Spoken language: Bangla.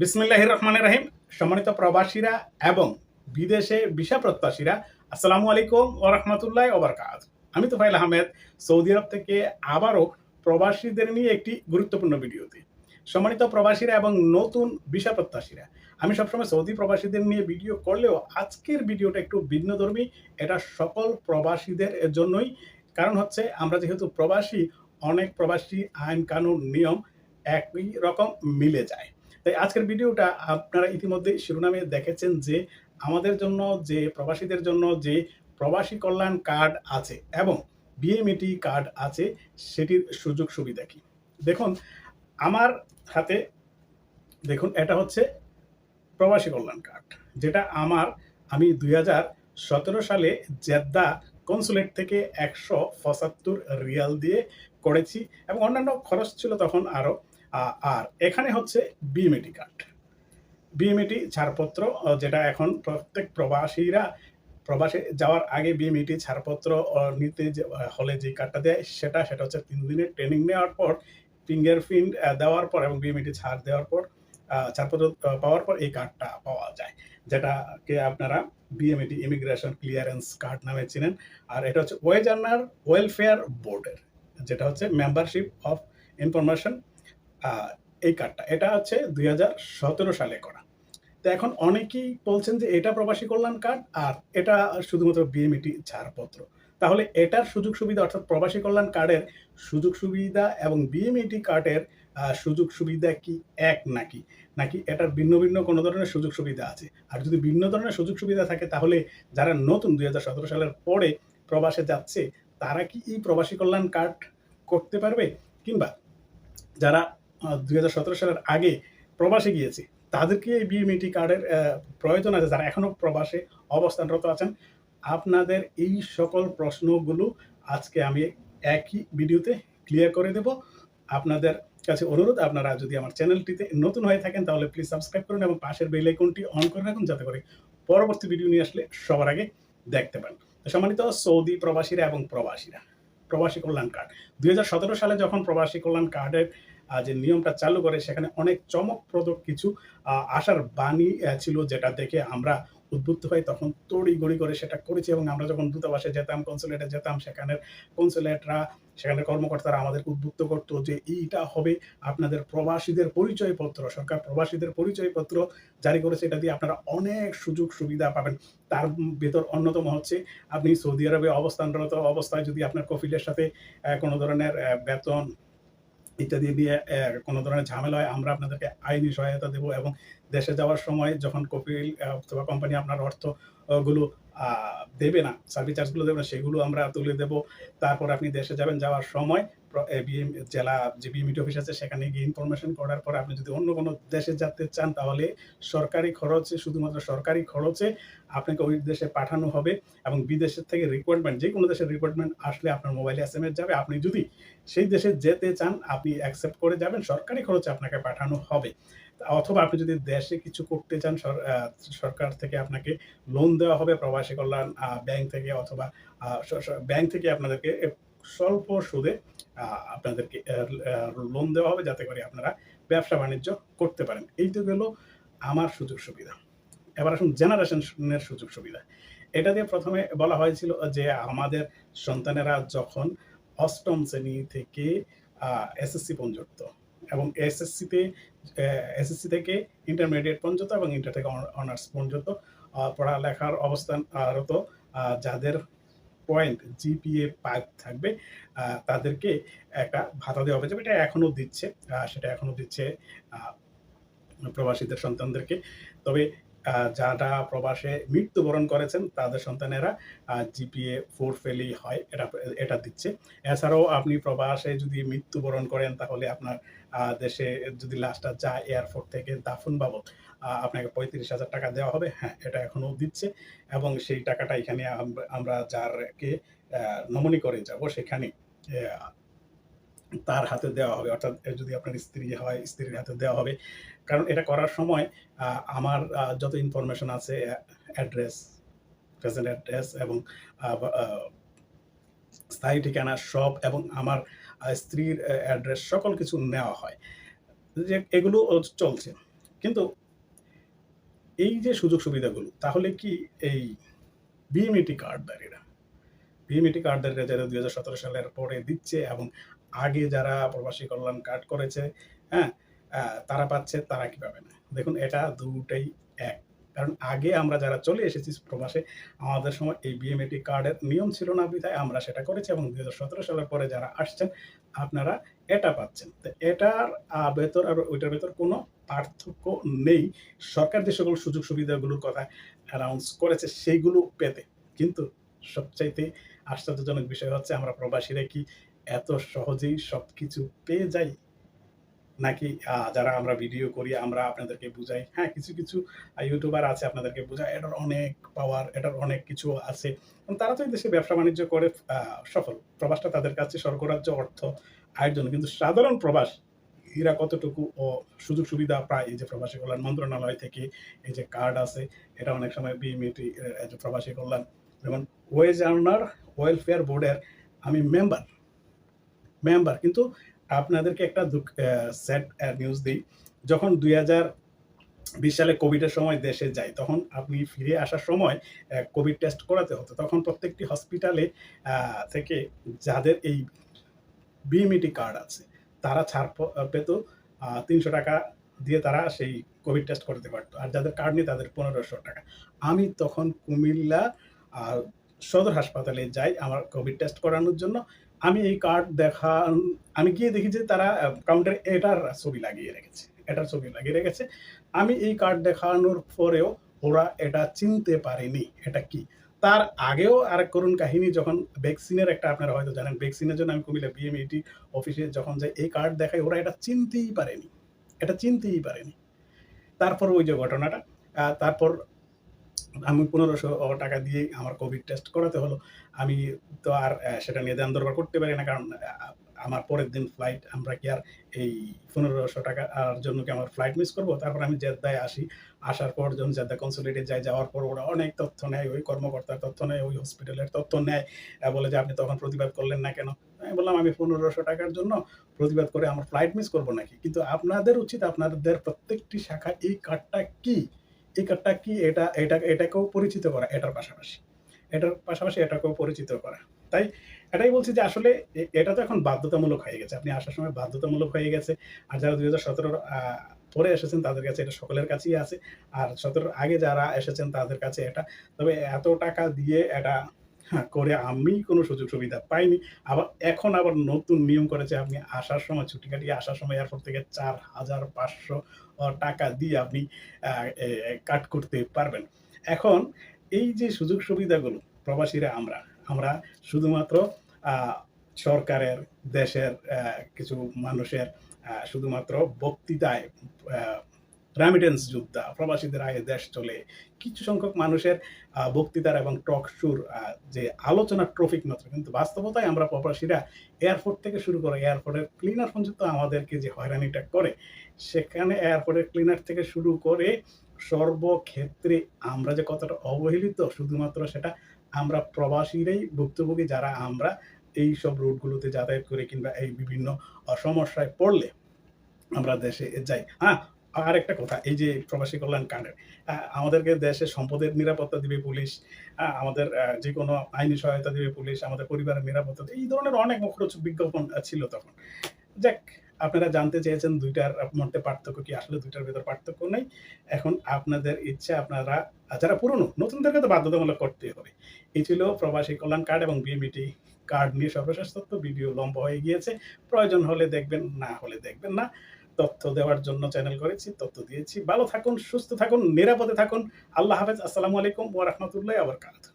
বিসমিল্লাহ রহমান রাহিম সম্মানিত প্রবাসীরা এবং বিদেশে ভিসা প্রত্যাশীরা, আসসালামু আলাইকুম ও রহমতুল্লাহ ওবরকাত আমি তোফাইল আহমেদ, সৌদি আরব থেকে আবারও প্রবাসীদের নিয়ে একটি গুরুত্বপূর্ণ ভিডিওতে। সম্মানিত প্রবাসীরা এবং নতুন ভিসা প্রত্যাশীরা, আমি সবসময় সৌদি প্রবাসীদের নিয়ে ভিডিও করলেও আজকের ভিডিওটা একটু ভিন্নধর্মী। এটা সকল প্রবাসীদের জন্যই। কারণ হচ্ছে আমরা যেহেতু প্রবাসী, অনেক প্রবাসী আইন কানুন নিয়ম একই রকম মিলে যায়। তাই আজকের ভিডিওটা আপনারা ইতিমধ্যে শিরোনামে দেখেছেন যে আমাদের জন্য, যে প্রবাসীদের জন্য, যে প্রবাসী কল্যাণ কার্ড আছে এবং বিএমইটি কার্ড আছে, সেটির সুযোগ সুবিধা কি? দেখুন, আমার হাতে, দেখুন, এটা হচ্ছে প্রবাসী কল্যাণ কার্ড, যেটা আমার, আমি দুই সালে জেদ্দা কনসুলেট থেকে একশো পঁচাত্তর রিয়াল দিয়ে করেছি এবং অন্যান্য খরচ ছিল তখন আরও আর এখানে হচ্ছে বিএমএটি কার্ড বিএমএটি ছাড়পত্র যেটা এখন প্রত্যেক প্রবাসীরা, প্রবাসে যাওয়ার আগে বিএমইটি ছাড়পত্র নিতে যে হলে যে কার্ডটা দেয়, সেটা সেটা হচ্ছে তিন দিনের ট্রেনিং নেওয়ার পর ফিঙ্গারপ্রিন্ট দেওয়ার পর এবং বিএমইটি ছাড় দেওয়ার পর ছাড়পত্র পাওয়ার পর এই কার্ডটা পাওয়া যায়। যেটাকে আপনারা বিএমইটি ইমিগ্রেশন ক্লিয়ারেন্স কার্ড নামে চিনেন। আর এটা হচ্ছে ওয়েজ আর্নার ওয়েলফেয়ার বোর্ডের যেটা হচ্ছে মেম্বারশিপ অফ ইনফরমেশন এই কার্ডটা। এটা হচ্ছে দুই হাজার সতেরো সালে করা। তো এখন অনেকেই বলছেন যে এটা প্রবাসী কল্যাণ কার্ড আর এটা শুধুমাত্র বিএমইটি ছাড়পত্র। তাহলে এটার সুযোগ সুবিধা অর্থাৎ প্রবাসী কল্যাণ কার্ডের সুযোগ সুবিধা এবং বিএমইটি কার্ডের সুযোগ সুবিধা কি এক নাকি? নাকি এটার ভিন্ন ভিন্ন কোনো ধরনের সুযোগ সুবিধা আছে? আর যদি ভিন্ন ধরনের সুযোগ সুবিধা থাকে তাহলে যারা নতুন দুই হাজার সতেরো সালের পরে প্রবাসে যাচ্ছে, তারা কি এই প্রবাসী কল্যাণ কার্ড করতে পারবে? কিংবা যারা দুই হাজার সতেরো সালের আগে প্রবাসে গিয়েছে। তাদেরকে এই বিএমইটি কার্ডের প্রয়োজন আছে, যারা এখনও প্রবাসে অবস্থানরত আছেন। আপনাদের এই সকল প্রশ্নগুলো আজকে আমি একই ভিডিওতে ক্লিয়ার করে দেব। আপনাদের কাছে অনুরোধ, আপনারা যদি আমার চ্যানেলটিতে নতুন হয়ে থাকেন, তাহলে প্লিজ সাবস্ক্রাইব করুন এবং পাশের বেল আইকনটি অন করে রাখুন, যাতে করে পরবর্তী ভিডিও নিয়ে আসলে সবার আগে দেখতে পান। সম্মানিত সৌদি প্রবাসীরা এবং প্রবাসীরা, প্রবাসী কল্যাণ কার্ড দুই হাজার সতেরো সালে যখন প্রবাসী কল্যাণ কার্ডের যে নিয়মটা চালু করে, সেখানে অনেক চমকপ্রদ কিছু আশার বাণী ছিল যেটা দেখে আমরা উদ্বুদ্ধ হই। তখন তড়ি গড়ি করে সেটা করেছি এবং আমরা যখন দূতাবাসে যেতাম কনসুলেটে যেতাম, সেখানের কনসুলেটরা সেখানের কর্মকর্তারা আমাদের উদ্বুদ্ধ করতো যে, এইটা হবে আপনাদের প্রবাসীদের পরিচয়পত্র, সরকার প্রবাসীদের পরিচয়পত্র জারি করেছে। এটা দিয়ে আপনারা অনেক সুযোগ সুবিধা পাবেন। তার ভেতর অন্যতম হচ্ছে, আপনি সৌদি আরবে অবস্থানরত অবস্থায় যদি আপনার কফিলের সাথে কোনো ধরনের বেতন ইত্যাদি দিয়ে কোনো ধরনের ঝামেলা হয়, আমরা আপনাদেরকে আইনি সহায়তা দেব এবং দেশে যাওয়ার সময় যখন কপিল অথবা কোম্পানি আপনার অর্থগুলো গুলো দেবে না সার্ভিস চার্জগুলো দেবে না, সেগুলো আমরা তুলে দেব। তারপর আপনি দেশে যাবেন, যাওয়ার সময় বিএম, জেলা যে বিএমইটি অফিস আছে, সেখানে গিয়ে ইনফরমেশন করার পর আপনি যদি অন্য কোনো দেশে যেতে চান, তাহলে সরকারি খরচে, শুধুমাত্র সরকারি খরচে আপনাকে ওই দেশে পাঠানো হবে এবং বিদেশের থেকে রিকোয়ারমেন্ট যে কোনো দেশের রিকোয়ারমেন্ট আসলে আপনার মোবাইলে এস যাবে। আপনি যদি সেই দেশে যেতে চান, আপনি অ্যাকসেপ্ট করে যাবেন, সরকারি খরচে আপনাকে পাঠানো হবে। অথবা আপনি যদি দেশে কিছু করতে চান সরকার থেকে আপনাকে লোন দেওয়া হবে, প্রবাসী কল্যাণ ব্যাংক থেকে অথবা ব্যাংক থেকে আপনাদেরকে স্বল্প সুদে আপনাদেরকে লোন দেওয়া হবে যাতে করে আপনারা ব্যবসা বাণিজ্য করতে পারেন। এই তো গেল আমার সুযোগ সুবিধা। এবার আসুন জেনারেশনের সুযোগ সুবিধা। এটা দিয়ে প্রথমে বলা হয়েছিল যে আমাদের সন্তানেরা যখন অষ্টম শ্রেণি থেকে এসএসসি পর্যন্ত এবং এসএসসিতে এসএসসি থেকে ইন্টারমিডিয়েট পর্যন্ত এবং ইন্টার থেকে অনার্স পর্যন্ত পড়ালেখার অবস্থান রত আহ, যাদের পয়েন্ট জিপিএ পাঁচ থাকবে তাদেরকে একটা ভাতা দেওয়া হবে এটা এখনও দিচ্ছে সেটা এখনও দিচ্ছে প্রবাসীদের সন্তানদেরকে। তবে যারা প্রবাসে মৃত্যুবরণ করেছেন, তাদের সন্তানেরা জিপিএ ফোর ফেলি হয়, এটা এটা দিচ্ছে। এছাড়াও আপনি প্রবাসে যদি মৃত্যুবরণ করেন, তাহলে আপনার দেশে যদি লাশটা যায় এয়ারপোর্ট থেকে দাফন বাবদ আপনাকে পঁয়ত্রিশ হাজার টাকা দেওয়া হবে। হ্যাঁ এটা এখনও দিচ্ছে এবং সেই টাকাটা এখানে আমরা যারকে নমনি করে যাব সেখানে তার হাতে দেওয়া হবে। অর্থাৎ যদি আপনার স্ত্রী হয়, স্ত্রীর হাতে দেওয়া হবে। কারণ এটা করার সময় আমার যত ইনফরমেশন আছে অ্যাড্রেস প্রেজেন্ট অ্যাড্রেস এবং স্থায়ী ঠিকানা সব এবং আমার স্ত্রীর অ্যাড্রেস সকল কিছু নেওয়া হয়। যে এগুলো চলছে। কিন্তু এই যে সুযোগ সুবিধাগুলো, তাহলে কি এই বিএমইটি কার্ডধারীরা বিএমইটি কার্ডধারীরা যারা দুই হাজার সতেরো সালের পরে দিচ্ছে এবং আগে যারা প্রবাসী কল্যাণ কার্ড করেছে হ্যাঁ তারা পাচ্ছে, তারা কি পাবে না দেখুন, এটা দুটাই এক। কারণ আগে আমরা যারা চলে এসেছি প্রবাসে, আমাদের সময় এই বিএমএটি কার্ডের নিয়ম ছিল না বিধায় আমরা সেটা করেছি এবং দুই হাজার সতেরো সালের পরে যারা আসছেন, আপনারা এটা পাচ্ছেন। এটার ভেতর আর ওইটার ভেতর কোনো পার্থক্য নেই। সরকার যে সকল সুযোগ সুবিধাগুলোর কথা অ্যানাউন্স করেছে, সেইগুলো পেতে। কিন্তু সবচাইতে আশ্চর্যজনক বিষয় হচ্ছে, আমরা প্রবাসীরা কি এত সহজেই সব কিছু পেয়ে যাই? নাকি যারা আমরা ভিডিও করি, আমরা আপনাদেরকে বুঝাই হ্যাঁ কিছু কিছু ইউটিউবার আছে আপনাদেরকে বোঝায়, এটার অনেক পাওয়ার এটার অনেক কিছু আছে। তারা তো এই দেশে ব্যবসা বাণিজ্য করে সফল। প্রবাসটা তাদের কাছে স্বর্গরাজ্য অর্থ। আয়ের জন্য। কিন্তু সাধারণ প্রবাস, এরা কতটুকু ও সুযোগ সুবিধা পায় এই যে প্রবাসী কল্যাণ মন্ত্রণালয় থেকে, এই যে কার্ড আছে, এটা অনেক সময় বিএমইটি যে প্রবাসী কল্যাণ। যেমন ওয়েজ আর্নার ওয়েলফেয়ার বোর্ডের আমি মেম্বার মেম্বার কিন্তু আপনাদেরকে একটা দুঃখ স্যাড নিউজ দিই। যখন দুই হাজার বিশ সালে কোভিডের সময় দেশে যাই তখন আপনি ফিরে আসার সময় কোভিড টেস্ট করাতে হতো। তখন প্রত্যেকটি হসপিটালে থেকে যাদের এই বিএমইটি কার্ড আছে। তারা ছাড় পেত তিনশো টাকা দিয়ে তারা সেই কোভিড টেস্ট করতে পারতো। আর যাদের কার্ড নেই তাদের পনেরোশো টাকা। আমি তখন কুমিল্লা সদর হাসপাতালে যাই আমার কোভিড টেস্ট করানোর জন্য। আমি এই কার্ড দেখা, আমি গিয়ে দেখি যে তারা কাউন্টারে এটার ছবি লাগিয়ে রেখেছে, এটার ছবি লাগিয়ে রেখেছে। আমি এই কার্ড দেখানোর পরেও ওরা এটা চিনতে পারেনি, এটা কি? তার আগেও আর এক করুণ কাহিনী যখন ভ্যাকসিনের একটা আপনারা হয়তো জানেন ভ্যাকসিনের জন্য আমি কুমিল্লা বিএমইটি অফিসে যখন যাই এই কার্ড দেখাই, ওরা এটা চিনতেই পারেনি। এটা চিনতেই পারেনি। তারপর ওই যে ঘটনাটা তারপর আমি পনেরোশো টাকা দিয়ে আমার কোভিড টেস্ট করাতে হলো। আমি তো আর সেটা নিয়ে দাম দরবার করতে পারি না, কারণ আমার পরের দিন ফ্লাইট আমরা কি আর এই পনেরোশো টাকা আর জন্য কি আমার ফ্লাইট মিস করব? তারপর আমি জেদ্দায় আসি। আসার পর যখন জেদ্দা কনসুলেটে যাই যাওয়ার পর ওরা অনেক তথ্য নেয়, ওই কর্মকর্তার তথ্য নেয়, ওই হসপিটালের তথ্য নেয় বলে যে আপনি তখন প্রতিবাদ করলেন না কেন? আমি বললাম, আমি পনেরোশো টাকার জন্য প্রতিবাদ করে আমার ফ্লাইট মিস করব নাকি? কিন্তু আপনাদের উচিত, আপনাদের প্রত্যেকটি শাখা এই কার্ডটা কি? এই কার্ডটা কি? এটা এটা, এটাকেও পরিচিত করা, এটার পাশাপাশি। এটার পাশাপাশি এটাকেও পরিচিত করা। তাই এটাই বলছি যে আসলে এটা তো এখন বাধ্যতামূলক হয়ে গেছে। আপনি আসার সময় বাধ্যতামূলক হয়ে গেছে। আর যারা দুই হাজার পরে এসেছেন তাদের কাছে এটা সকলের কাছেই আছে। আর সতেরোর আগে যারা এসেছেন তাদের কাছে এটা। তবে এত টাকা দিয়ে এটা করে আমি কোনো সুযোগ সুবিধা পাইনি। আবার এখন আবার নতুন নিয়ম করেছে আপনি আসার সময়, ছুটি কাটিয়ে আসার সময় এয়ারপোর্ট থেকে চার হাজার পাঁচশো টাকা দিয়ে আপনি কাট করতে পারবেন। এখন এই যে সুযোগ সুবিধাগুলো, প্রবাসীরা আমরা আমরা শুধুমাত্র সরকারের, দেশের কিছু মানুষের শুধুমাত্র বক্তৃতায় রেমিটেন্স যোদ্ধা, প্রবাসীদের আয়ে দেশ চলে, কিছু সংখ্যক মানুষের বক্তৃতার এবং টক শুর যে আলোচনা ট্রফিক মাত্র, কিন্তু বাস্তবতায় আমরা প্রবাসীরা এয়ারপোর্ট থেকে শুরু করে এয়ারপোর্টের ক্লিনার পর্যন্ত আমাদেরকে যে হয়রানিটা করে, সেখানে এয়ারপোর্টের ক্লিনার থেকে শুরু করে সর্বক্ষেত্রে আমরা যে কতটা অবহেলিত, শুধুমাত্র সেটা আমরা প্রবাসীরাই ভুক্তভোগী যারা, আমরা এই সব রুটগুলোতে যাতায়াত করে কিংবা এই বিভিন্ন সমস্যায় পড়লে আমরা দেশে যাই। হ্যাঁ আর একটা কথা, এই যে প্রবাসী কল্যাণ কাণ্ডের আমাদেরকে দেশে সম্পদের নিরাপত্তা দিবে পুলিশ আমাদের যে কোনো আইনি সহায়তা দিবে পুলিশ, আমাদের পরিবারের নিরাপত্তা, এই ধরনের অনেক মুখরোচক বিজ্ঞাপন ছিল তখন। যাক আপনারা জানতে চেয়েছেন দুইটার মধ্যে পার্থক্য কি? আসলে দুইটার ভেতর পার্থক্য নেই। এখন আপনাদের ইচ্ছে, আপনারা যারা পুরনো, নতুনদেরকে তো বাধ্যতামূলক করতে হবে। এই ছিল প্রবাসী কল্যাণ কার্ড এবং বিএমইটি কার্ড নিয়ে সর্বশেষ তথ্য। ভিডিও লম্বা হয়ে গিয়েছে। প্রয়োজন হলে দেখবেন, না হলে দেখবেন না। তথ্য দেওয়ার জন্য চ্যানেল করেছি, তথ্য দিয়েছি। ভালো থাকুন, সুস্থ থাকুন, নিরাপদে থাকুন। আল্লাহ হাফেজ। আসসালামু আলাইকুম ওয়া রাহমাতুল্লাহি ওয়া বারাকাতুহু।